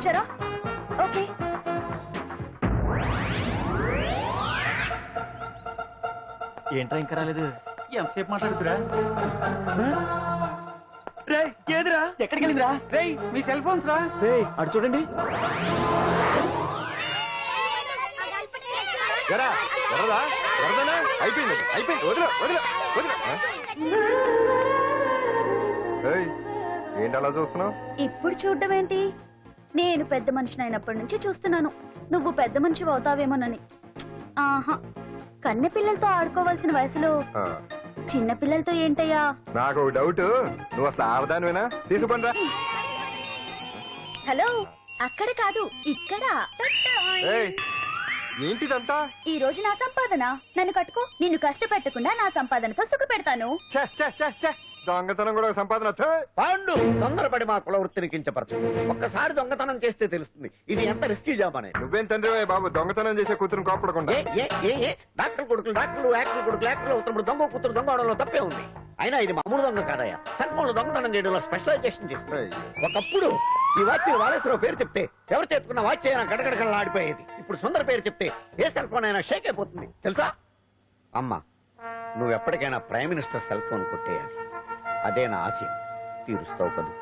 వచ్చారా? ఓకే. ఏంట్రా ఇంకా రాలేదు? ఎంతసేపు మాట్లాడుతురా? రే ఏదిరా? ఎక్కడికి వెళ్ళిందిరా? రేయ్ మీ సెల్ ఫోన్స్ రా. రే అటు చూడండి. ఎరా అయిపోయింది అయిపోయింది. వదిలే ఏంటి అలా చూస్తున్నావు? ఇప్పుడు చూడ్డం ఏంటి నేను పెద్ద మనిషిని అయినప్పటి నుంచి చూస్తున్నాను. నువ్వు పెద్ద మనిషి అవుతావేమోనని. ఆహా కన్నె పిల్లలతో ఆడుకోవాల్సిన వయసులో చిన్న పిల్లలతో ఏంటయ్యా? నాకు డౌట్. నువ్వు అసలు ఆడదానివేనా? తీసుకుంటా హలో అక్కడ కాదు ఇక్కడ. ఏంటిదంతా? ఈ రోజు నా సంపాదన. నన్ను కట్టుకో నిన్ను కష్టపెట్టకుండా నా సంపాదనతో సుఖ పెడతాను ఛే, ఛే, ఛే, ఛే. దొంగతనం కూడా సంపాదన. పాండు తొందరపడి మా కుల వృత్తిని కించపరచు. ఒక్కసారి దొంగతనం చేస్తే తెలుస్తుంది. ఇది ఎంత రిస్కీ జాబ్ అనేది నువ్వేం తండ్రి బాబు? దొంగతనం చేసే కూతురు కోపడకుండా. డాక్టర్ కొడుకులు డాక్టర్లు యాక్టర్ కొడుకులు యాక్టర్లు అవుతున్నప్పుడు దొంగ కూతురు దొంగ అవడంలో తప్పే ఉంది. అయినా ఇది మామూలు దొంగ కాదయ్యా. సెల్ ఫోన్ దొంగతనం చేయడంలో స్పెషలైజేషన్ చేస్తుంది. ఒకప్పుడు ఈ వాచ్ వాలేశ్వరరావు పేరు చెప్తే ఎవరు చేతుకున్న వాచ్ అయినా గడగడగడలా ఆడిపోయేది. ఇప్పుడు సుందర పేరు చెప్తే ఏ సెల్ ఫోన్ అయినా షేక్ అయిపోతుంది. తెలుసా? అమ్మా నువ్వు ఎప్పటికైనా ప్రైమ్ మినిస్టర్ సెల్ ఫోన్ కొట్టేయాలి. అదే నా ఆశయం. తీరుస్తావు కదూ.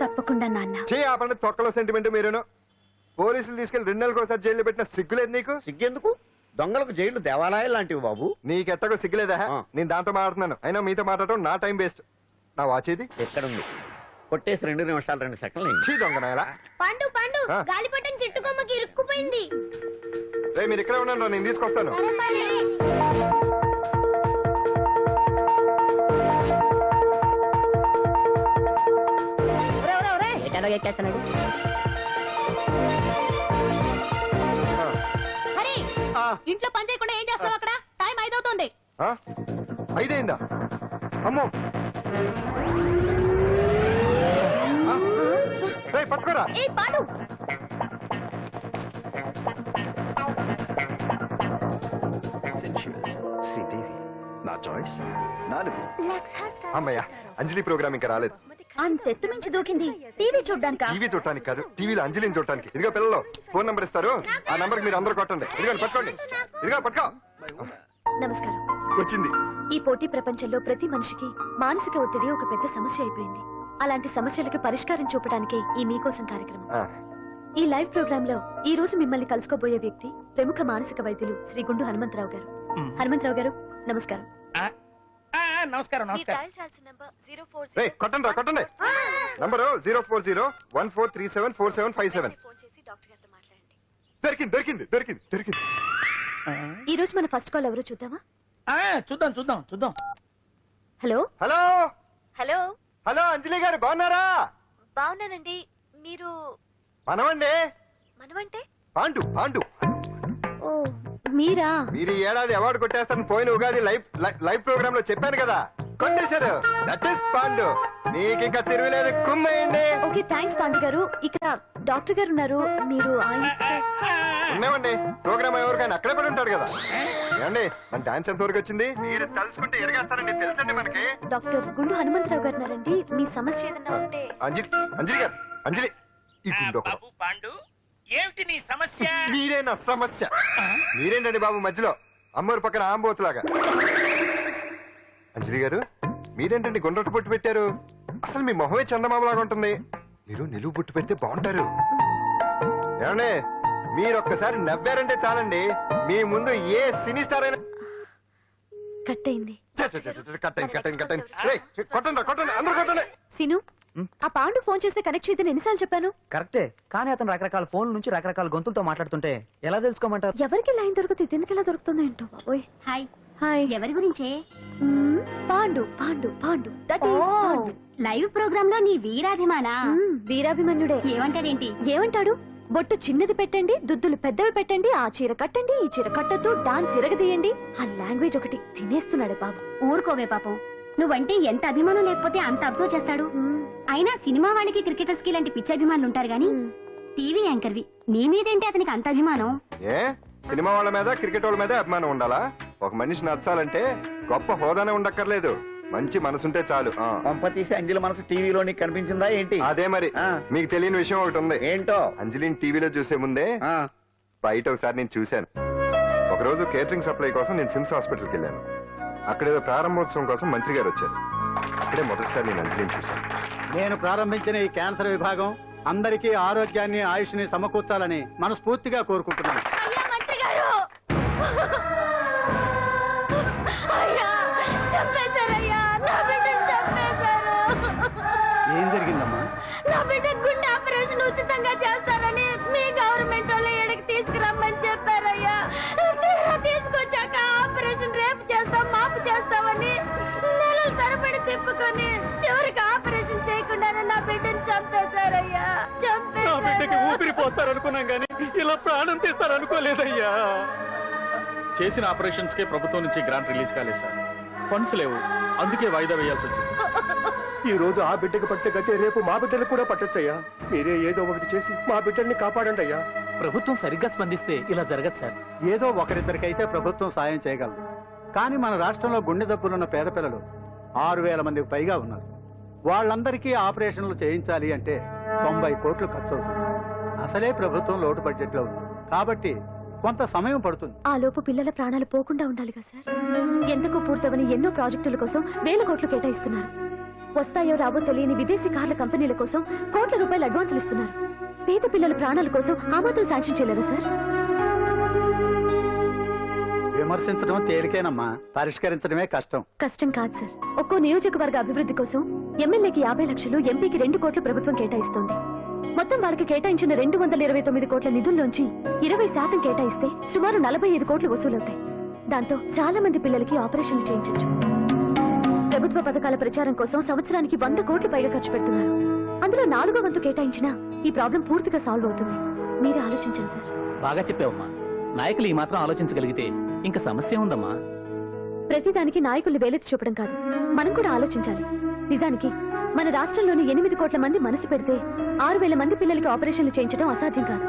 తప్పకుండా నాన్న. చే ఆ పండుగ తొక్కలో సెంటిమెంట్ మీరేను. పోలీసులు తీసుకెళ్ళి రెండు నెలలకు ఒకసారి జైల్లో పెట్టిన సిగ్గులేదు నీకు? సిగ్గెందుకు? దొంగలకు జైలు దేవాలయాలు లాంటివి బాబు. నీకెట్టగో సిగ్గులేదా. నేను దాంతో మాట్లాడుతున్నాను. అయినా మీతో మాట్లాడటం నా టైం వేస్ట్. నా వాచేది ఎక్కడుంది? కొట్టేసి రెండు నిమిషాలు రెండు సెకండ్లు. చీ దొంగ నాయలా. పండు. గాలిపటం చెట్టు కొమ్మకి ఇరుక్కుపోయింది మీరు ఇక్కడే రా, నేను తీసుకొస్తాను. ఆ. హరి ఆ, ఇంట్లో పని చేయకుండా ఏం చేస్తావు అక్కడ? టైం ఐదవుతుంది. ఆ? ఐదైందా అమ్మో. ఆ? పట్టుకోరా. ఏ పాడు శ్రీదేవి నా చాయిస్ నాలుగు. అమ్మయ్య అంజలి ప్రోగ్రామ్ ఇంకా రాలేదు. అంతెత్తు మించి దూకింది. టీవీ చూడ్డానికా? టీవీ చూడటానికి కాదు టీవీలో అంజలిని చూడటానికి ఇదిగో పిల్లలు ఫోన్ నంబర్ ఇస్తారు. ఆ నంబర్ మీరు అందరూ కొట్టండి. ఇదిగోండి పట్టుకోండి. ఇదిగో పట్టుకో. నమస్కారం. వచ్చింది. ఈ పోటీ ప్రపంచంలో ప్రతి మనిషికి మానసిక ఒత్తిడి ఒక పెద్ద సమస్య అయిపోయింది. అలాంటి సమస్యలకు పరిష్కారం చూపడానికే ఈ మీకోసం కార్యక్రమం. ఈ లైవ్ ప్రోగ్రామ్లో ఈ రోజు మిమ్మల్ని కలుసుకోబోయే వ్యక్తి ప్రముఖ మానసిక వైద్యులు శ్రీ గుండు హనుమంతరావు గారు. హనుమంతరావు గారు నమస్కారం. నమస్కారం నమస్కారం. రే కొట్టండి రా కొట్టండి. Number zero four zero one four three seven four seven five seven దొరికింది దొరికింది దొరికింది దొరికింది. ఈ రోజు మన ఫస్ట్ కాల్ ఎవరో చూద్దామా? ఆ, చూద్దాం చూద్దాం చూద్దాం. Hello hello hello hello Anjali garu బాగున్నారా? బాగున్నానండి. మీరు మనమండి? మనమంటే? పాండు పాండు. ఓ మీరా? మీరు ఈ ఏడాది అవార్డు కొట్టేస్తారని పోయిన ఉగాది లైవ్ లై- లైవ్ ప్రోగ్రామ్లో చెప్పాను కదా. కొట్టేశారు. That is Pandu. మీకు ఇంకా తిరుగులేదు. కుమ్మేయండి. ఓకే థ్యాంక్స్ పాండు గారు. ఇక్కడ డాక్టర్ గారు ఉన్నారు. మీరు ఆయన ఉన్నామండి. ప్రోగ్రామ్ ఎవరికైనా అక్కడే పడి ఉంటాడు కదా. ఏమండి మన డాన్స్ ఎంత వరకు వచ్చింది? మీరు తలుచుకుంటే ఎరగేస్తారండి. తెలుసండి మనకి. డాక్టర్ గుండు హనుమంతరావు గారు ఉన్నారండి. మీ సమస్య ఏదైనా ఉంటే అంజలి అంజలి గారు అంజలి. ఈ గుండు పాండు. ఏమిటి నీ సమస్య? మీరే నా సమస్య. మీరేంటండి బాబు మధ్యలో? అమ్మోరు పక్కన ఆంబోతులాగా. అంజలి గారు మీరేంటండి గుండ్రటి బొట్టు పెట్టారు? అసలు మీ మొహమే చందమామలాగా ఉంటుంది. మీరు నిలువు బొట్టు పెడితే బాగుంటారు. ఏమండి మీరు ఒక్కసారి నవ్వారంటే చాలండి. మీ ముందు ఏ సినీ స్టార్ అయినా కట్ అయింది. కట్టండి కట్టండి కట్టండి రేయ్, కొట్టండి కొట్టండి అందరూ కొట్టండి. సిను ఆ పాండు ఫోన్ చేస్తే కనెక్ట్ చేయదని ఎన్నిసార్లు చెప్పాను? కరెక్టే. కానీ అతను రకరకాల ఫోన్ల నుంచి రకరకాల గొంతులతో మాట్లాడుతుంటే ఎలా తెలుసుకోమంటారు? ఎవరికి లైన్ దొరుకుతుంది? దీనికి ఎలా దొరుకుతుందో ఏంటో బాబోయ్. హాయ్. హాయ్. ఎవరి గురించే? Pandu Pandu Pandu. That is Pandu. Live ప్రోగ్రామ్లో నీ వీరాభిమాన? వీరాభిమన్యుడే. ఏమంటాడేంటి? ఏమంటాడు? బొట్టు చిన్నది పెట్టండి దుద్దులు పెద్దవి పెట్టండి ఆ చీర కట్టండి ఈ చీర కట్టద్దు డాన్స్ ఇరగదీయండి. ఆ లాంగ్వేజ్ ఒకటి తినేస్తున్నాడే బాబు. ఊరుకోవే పాపం. నువ్వంటే ఎంత అభిమానం లేకపోతే అంత అబ్జర్వ్ చేస్తాడు? అయినా సినిమా వాళ్ళకి క్రికెటర్స్కి ఇలాంటి పిచ్చి అభిమానులు ఉంటారు గానీ. టీవీ యాంకర్వి నీ మీదేంటి అతనికి అంత అభిమానం? ఏ? సినిమా వాళ్ళ మీద క్రికెట్ వాళ్ళ మీద అభిమానం ఉండాలా? ఒక మనిషి నచ్చాలంటే గొప్ప హోదానే ఉండక్కర్లేదు. మంచి మనసుంటే చాలు. ఆ. పంప తీసి అంజలి మనసు టీవీలో నీకు కనిపించిందా ఏంటి? అదే మరి. ఆ. మీకు తెలియని విషయం ఒకటి ఉంది. ఏంటో? అంజలిని టీవీలో చూసే ముందే బయట ఒకసారి నేను చూశాను. ఒకరోజు కేటరింగ్ సప్లై కోసం నేను సిమ్స్ హాస్పిటల్కి వెళ్ళాను. అక్కడ ఏదో ప్రారంభోత్సవం కోసం మంత్రి గారు వచ్చారు. అక్కడే మొదటిసారి నేను అంజలిని చూశాను. నేను ప్రారంభించిన ఈ క్యాన్సర్ విభాగం అందరికీ ఆరోగ్యాన్ని ఆయుష్ని సమకూర్చాలని మనస్ఫూర్తిగా కోరుకుంటున్నాను. ఏం జరిగిందమ్మా? నా బిడ్డ గుండె ఆపరేషన్ ఉచితంగా చేస్తారని మీ గవర్నమెంట్ చంపేశారు ఊపిరిపోతారనుకున్నాం గానీ ఇలా ప్రాణం తీస్తారనుకోలేదయ్యా. చేసిన ఆపరేషన్స్ కే ప్రభుత్వం నుంచి గ్రాంట్ రిలీజ్ కాలేదు సార్. ఫండ్స్ లేవు. అందుకే వాయిదా వేయాల్సి వచ్చింది. ఈ రోజు ఆ బిడ్డకు పట్టే గతే రేపు మా బిడ్డలకు కూడా పట్టొచ్చయ్యా. మీరే ఏదో ఒకటి చేసి మా బిడ్డల్ని కాపాడండి అయ్యా. ప్రభుత్వం సరిగ్గా స్పందిస్తే ఇలా జరగదు సార్. ఏదో ఒకరిద్దరికైతే ప్రభుత్వం సాయం చేయగలదు. కానీ మన రాష్ట్రంలో గుండె దప్పులున్న పేద పిల్లలు ఆరు వేల మందికి పైగా ఉన్నారు. వాళ్ళందరికీ ఆపరేషన్లు చేయించాలి అంటే తొంభై కోట్లు ఖర్చు అవుతుంది అసలే ప్రభుత్వం లోటు బడ్జెట్లో ఉంది. కాబట్టి కొంత సమయం పడుతుంది. ఆ లోపు పిల్లల ప్రాణాలు పోకుండా ఉండాలిగా సార్. ఎందుకు పూర్తవని ఎన్నో ప్రాజెక్టుల కోసం వేల కోట్లు కేటాయిస్తున్నారు. వస్తాయో రావో తెలియని విదేశీ కార్ల కంపెనీల కోసం కోట్ల రూపాయలు అడ్వాన్సులు ఇస్తున్నారు. పేద పిల్లల ప్రాణాల కోసం ఆ మాత్రం శాంక్షన్ చేయలేరా సార్? విమర్శించడం తేలికేనమ్మా. పరిష్కరించడమే కష్టం. కష్టం కాదు సార్. ఒక్కో నియోజకవర్గ అభివృద్ధి కోసం ఎమ్మెల్యేకి యాభై లక్షలు ఎంపీకి రెండు కోట్లు ప్రభుత్వం కేటాయిస్తోంది. మొత్తం వారికి కేటాయించిన రెండు వందల ఇరవై తొమ్మిది కోట్ల నిధుల్లోంచి ఇరవై శాతం కేటాయిస్తే సుమారు నలభై ఐదు కోట్లు వసూలవుతాయి. దాంతో చాలా మంది పిల్లలకి ఆపరేషన్లు చేయించవచ్చు ప్రభుత్వ పథకాల ప్రచారం కోసం సంవత్సరానికి వంద కోట్లు పైగా ఖర్చు పెడుతున్నారు. అందులో నాలుగో వంతు కేటాయించినా ఈ ప్రాబ్లం పూర్తిగా సాల్వ్ అవుతుంది. మీరు ఆలోచించండి సార్. బాగా చెప్పావమ్మా. నాయకులు ఈ మాత్రం ఆలోచించగలిగితే ఇంకా సమస్య ఉందమ్మా. ప్రతిదానికి నాయకులు వేలెత్తి చూపడం కాదు. మనం కూడా ఆలోచించాలి. నిజానికి మన రాష్ట్రంలోని ఎనిమిది కోట్ల మంది మనసు పెడితే ఆరు వేల మంది పిల్లలకి ఆపరేషన్లు చేయించడం అసాధ్యం కాదు.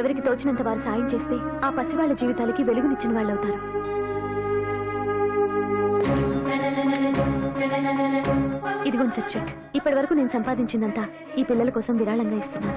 ఎవరికి తోచినంత వారు సాయం చేస్తే ఆ పసివాళ్ళ జీవితాలకి వెలుగునిచ్చిన వాళ్ళు అవుతారు ఇదిగోండి సార్ చెక్. ఇప్పటి వరకు నేను సంపాదించిందంతా ఈ పిల్లల కోసం విరాళంగా ఇస్తున్నాను.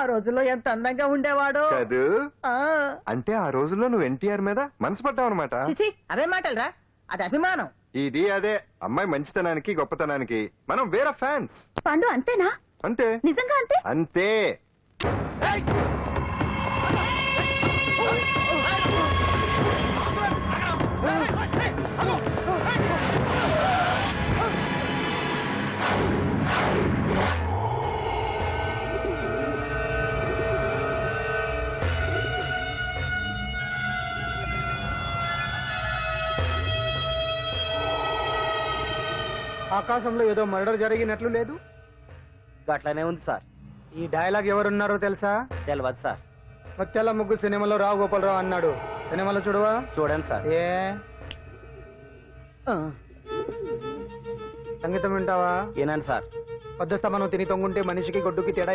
ఆ రోజుల్లో ఎంత అందంగా ఉండేవాడో. కదూ? ఆ. అంటే ఆ రోజుల్లో నువ్వు ఎన్టీఆర్ మీద మనసు పడ్డావు అనమాట చిచి అవే మాటలరా. అది అభిమానం. ఇది అదే. అమ్మాయి మంచితనానికి గొప్పతనానికి మనం వేరే ఫ్యాన్స్. పండు అంతేనా? అంతే. నిజంగా అంతే? అంతే. ఆకాశంలో ఏదో మర్డర్ జరిగినట్లు లేదు? అట్లానే ఉంది సార్. ఈ డైలాగ్ ఎవరున్నారో తెలుసా? తెలియదు సార్. ముత్యాల ముగ్గు సినిమాలో రావు గోపాలరావు అన్నాడు. సినిమాలో చూడవా? చూడండి సార్. ఏ? సంగీతం వింటావా? ఏనండి సార్. పొద్దుస్తా మనం తిని తొంగుంటే మనిషికి గొడ్డుకి తేడా